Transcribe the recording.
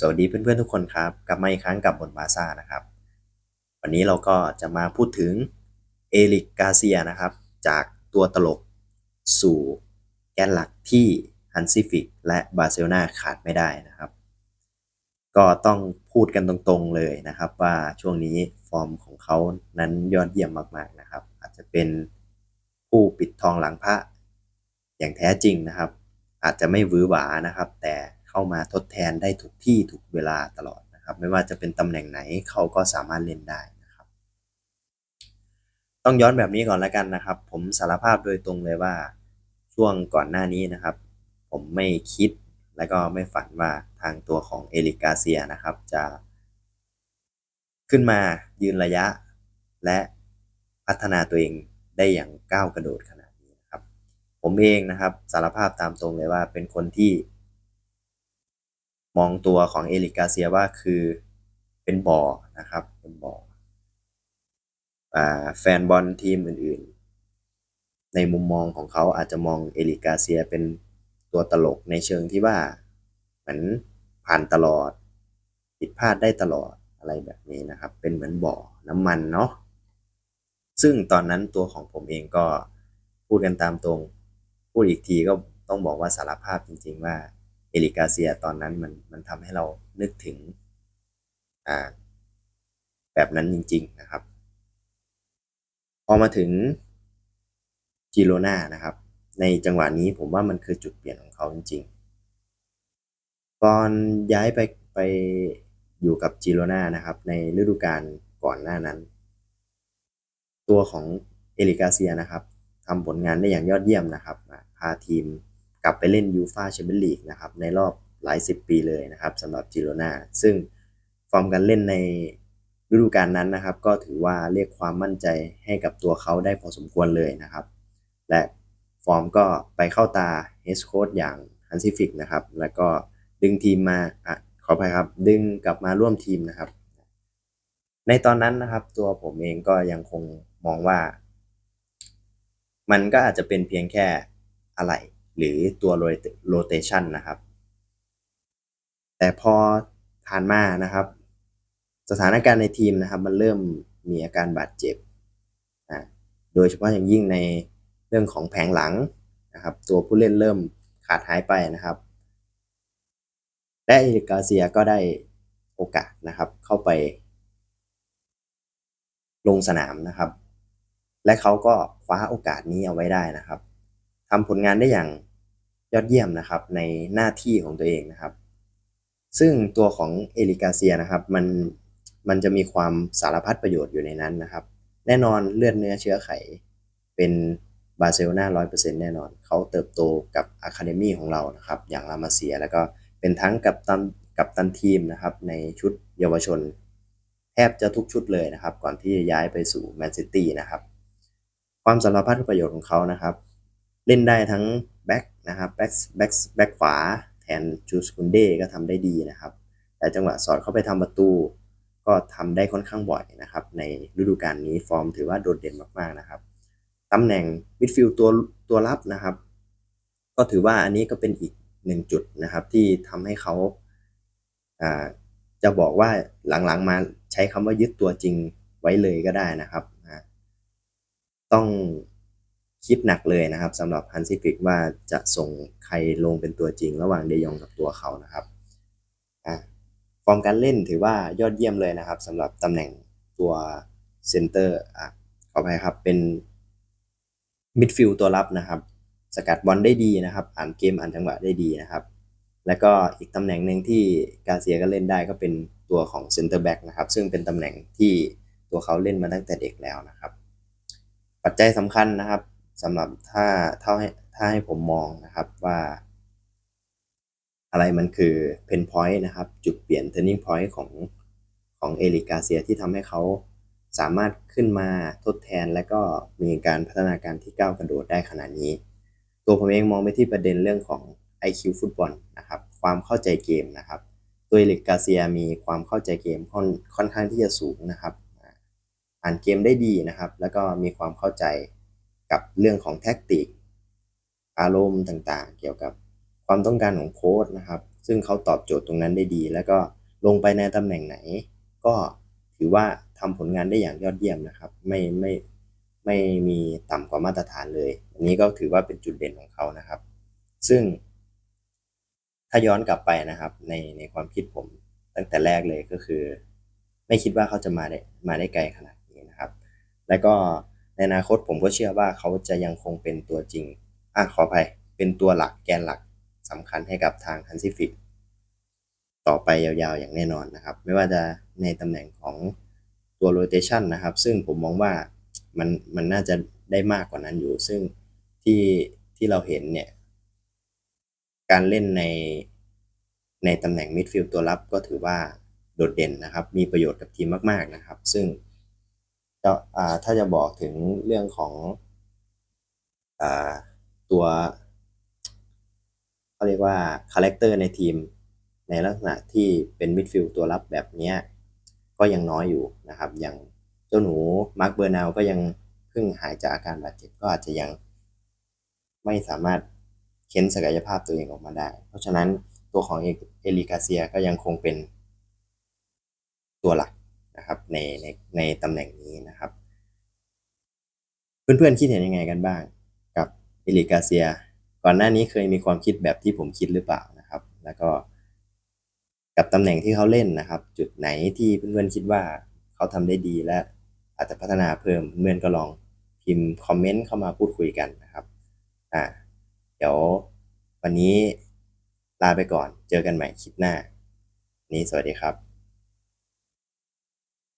สวัสดีเพื่อนๆทุกคนครับ กลับมาอีกครั้งกับบนบาซ่านะครับ วันนี้เราก็จะมาพูดถึงเอริกกาเซียนะครับ จากตัวตลกสู่แกนหลักที่ฮันซิฟิกและบาร์เซโลนาขาดไม่ได้นะครับ ก็ต้องพูดกันตรงๆเลยนะครับ ว่าช่วงนี้ฟอร์มของเขานั้นยอดเยี่ยมมากๆนะครับ อาจจะเป็นผู้ปิดทองหลังพระอย่างแท้จริงนะครับ อาจจะไม่วือหวานะครับ แต่ เข้ามาทดแทนได้ทุกที่ทุกเวลาตลอดนะครับ ไม่ว่าจะเป็นตำแหน่งไหนเขาก็สามารถเล่นได้นะครับ ต้องย้อนแบบนี้ก่อนแล้วกันนะครับ ผมสารภาพโดยตรงเลยว่าช่วงก่อนหน้านี้นะครับ ผมไม่คิดและก็ไม่ฝันว่าทางตัวของเอริกกาเซียนะครับ จะ ขึ้นมายืนระยะ และพัฒนาตัวเองได้อย่างก้าวกระโดดขนาดนี้นะครับ ผมเองนะครับสารภาพตามตรงเลยว่าเป็นคนที่ มองตัวของเอริกาเซียว่าคือเป็นบ่อนะครับเป็นบ่อแฟนบอลทีมอื่นๆ ในมุมมองของเขาอาจจะมองเอริกกาเซียเป็นตัวตลกในเชิงที่ว่าเหมือนผ่านตลอด ผิดพลาดได้ตลอดอะไรแบบนี้นะครับ เป็นเหมือนบ่อน้ำมันเนาะซึ่งตอนนั้นตัวของผมเองก็พูดกันตามตรง พูดอีกทีก็ต้องบอกว่าสารภาพจริง ๆ ว่า เอริกาเซียตอนนั้นมันมันทำให้เรานึกถึงอ่าแบบนั้นจริง ๆนะครับ พอมาถึงจิโรนานะครับ ในจังหวะนี้ผมว่ามันคือจุดเปลี่ยนของเขาจริงๆก่อนย้ายไปไปอยู่กับจิโรนานะครับ ในฤดูกาลก่อนหน้านั้น ตัวของเอริกาเซียนะครับทำผลงานได้อย่างยอดเยี่ยมนะครับพาทีม กลับไปเล่นยูฟาแชมเปี้ยนลีกนะครับในรอบหลายสิบปีเลยนะครับสำหรับจิโรนาซึ่งฟอร์มการเล่นในฤดูกาลนั้นนะครับ ก็ถือว่าเรียกความมั่นใจให้กับตัวเขาได้พอสมควรเลยนะครับ และฟอร์มก็ไปเข้าตาเฮสโค้ดอย่างฮันซิฟิกนะครับ แล้วก็ดึงทีมมาอะขออภัยครับ ดึงกลับมาร่วมทีมนะครับ ในตอนนั้นนะครับ ตัวผมเองก็ยังคงมองว่า มันก็อาจจะเป็นเพียงแค่อะไร หรือตัวโรเตชันนะครับ แต่พอผ่านมานะครับ สถานการณ์ในทีมนะครับ มันเริ่มมีอาการบาดเจ็บอ่าโดยเฉพาะอย่างยิ่งในเรื่องของแผงหลังนะครับ ตัวผู้เล่นเริ่มขาดหายไปนะครับ และเอริกาเซียก็ได้โอกาสนะครับ เข้าไป ลงสนามนะครับ และเขาก็คว้าโอกาสนี้เอาไว้ได้นะครับทำผลงานได้อย่าง ยอดเยี่ยมนะครับในหน้าที่ของตัวเองนะครับ ซึ่งตัวของเอริกาเซียนะครับมันมันจะมีความสารพัดประโยชน์อยู่ในนั้นนะครับ แน่นอนเลือดเนื้อเชื้อไข เป็นบาร์เซโลนาร้อยเปอร์เซ็นต์แน่นอน เขาเติบโตกับอะคาเดมี่ของเรานะครับ อย่างลามาเซียแล้วก็เป็นทั้งกับตันกับตันทีมนะครับ ในชุดเยาวชน แทบจะทุกชุดเลยนะครับ ก่อนที่จะย้ายไปสู่แมนซิตี้นะครับ ความสารพัดประโยชน์ของเขานะครับ เล่นได้ทั้ง นะครับแบ็กแบ็กแบ็กขวาแทนจูสกุนเดก็ทำได้ดีนะครับ แต่จังหวะสอดเข้าไปทำประตู ก็ทำได้ค่อนข้างบ่อยนะครับ ในฤดูกาลนี้ฟอร์มถือว่าโดดเด่นมากๆนะครับตำแหน่งมิดฟิลด์ตัวตัวรับนะครับ ก็ถือว่าอันนี้ก็เป็นอีกหนึ่งจุดนะครับ ที่ทำให้เขาอ่าจะบอกว่าหลังๆมาใช้คำว่ายึดตัวจริงไว้เลยก็ได้นะครับต้อง คิดหนักเลยนะครับสำหรับฮันซิฟิกว่าจะส่งใครลงเป็นตัวจริงระหว่างเดยองกับตัวเขานะครับฟอร์มการเล่นถือว่ายอดเยี่ยมเลยนะครับสำหรับตำแหน่งตัวเซนเตอร์อะขออภัยครับเป็นมิดฟิลด์ตัวรับนะครับ สกัดบอลได้ดีนะครับอ่านเกมอ่านจังหวะได้ดีนะครับ แล้วก็อีกตำแหน่งหนึ่งที่กาเซียก็เล่นได้ก็เป็นตัวของเซนเตอร์แบ็กนะครับซึ่งเป็นตำแหน่งที่ตัวเขาเล่นมาตั้งแต่เด็กแล้วนะครับ ปัจจัยสำคัญนะครับ สำหรับถ้าถ้าให้ถ้าให้ผมมองนะครับว่า อะไรมันคือเพนพอยต์นะครับ จุดเปลี่ยน turning point ของของเอริกาเซียที่ทำให้เขาสามารถขึ้นมาทดแทนและก็มีการพัฒนาการที่ก้าวกระโดดได้ขนาดนี้ ตัวผมเองมองไปที่ประเด็นเรื่องของ IQ ฟุตบอลนะครับ ความเข้าใจเกมนะครับ ตัวเอริกาเซียมีความเข้าใจเกมค่อนค่อนข้างที่จะสูงนะครับ อ่านเกมได้ดีนะครับ แล้วก็มีความเข้าใจ กับเรื่องของแท็กติก อารมณ์ต่างๆ เกี่ยวกับความต้องการของโค้ดนะครับ ซึ่งเขาตอบโจทย์ตรงนั้นได้ดี แล้วก็ลงไปในตำแหน่งไหน ก็ถือว่าทำผลงานได้อย่างยอดเยี่ยมนะครับ ไม่ไม่ไม่มีต่ำกว่ามาตรฐานเลย อันนี้ก็ถือว่าเป็นจุดเด่นของเขานะครับ ซึ่ง ถ้าย้อนกลับไปนะครับ ในในความคิดผมตั้งแต่แรกเลยก็คือ ไม่คิดว่าเขาจะมาได้มาได้ไกลขนาดนี้นะครับ แล้วก็ ในอนาคตผมก็เชื่อว่าเขาจะยังคงเป็นตัวจริงอะขออภัย เป็นตัวหลักแกนหลักสำคัญให้กับทาง h a n s i f i c ต่อไปยาวๆอย่างแน่นอนนะครับ ไม่ว่าจะในตำแหน่งของตัว rotation นะครับ ซึ่งผมมองว่ามันมันน่าจะได้มากกว่านั้นอยู่ ซึ่งที่ที่เราเห็นเนี่ย การเล่นในในตำแหน่งมิดฟิลด์ตัวรับก็ถือว่าโดดเด่นนะครับ มีประโยชน์กับทีมมาก ๆนะครับ ซึ่ง ถ้าจะบอกถึงเรื่องของอตัวเขาเรียกว่าคาแรคเตอร์ในทีม ในลักษณะที่เป็นมิดฟิลด์ตัวรับแบบนี้ก็ยังน้อยอยู่นะครับ อย่างเจ้าหนูมาร์คเบอร์นาวก็ยังเพิ่งหายจากอาการบาดเจ็บก็อาจจะยังไม่สามารถเค้นศักยภาพตัวเองออกมาได้ เพราะฉะนั้นตัวของเอลิกาเซียก็ยังคงเป็นตัวหลัก นะครับในในในตำแหน่งนี้นะครับ เพื่อนๆคิดเห็นยังไงกันบ้าง กับเอลิกาเซีย ก่อนหน้านี้เคยมีความคิดแบบที่ผมคิดหรือเปล่านะครับ แล้วก็กับตำแหน่งที่เขาเล่นนะครับ จุดไหนที่เพื่อนๆคิดว่าเขาทำได้ดีและอาจจะพัฒนาเพิ่มเพื่อนก็ลองพิมพ์คอมเมนต์เข้ามาพูดคุยกันนะครับอ่าเดี๋ยววันนี้ลาไปก่อน เจอกันใหม่คลิปหน้า นี้สวัสดีครับ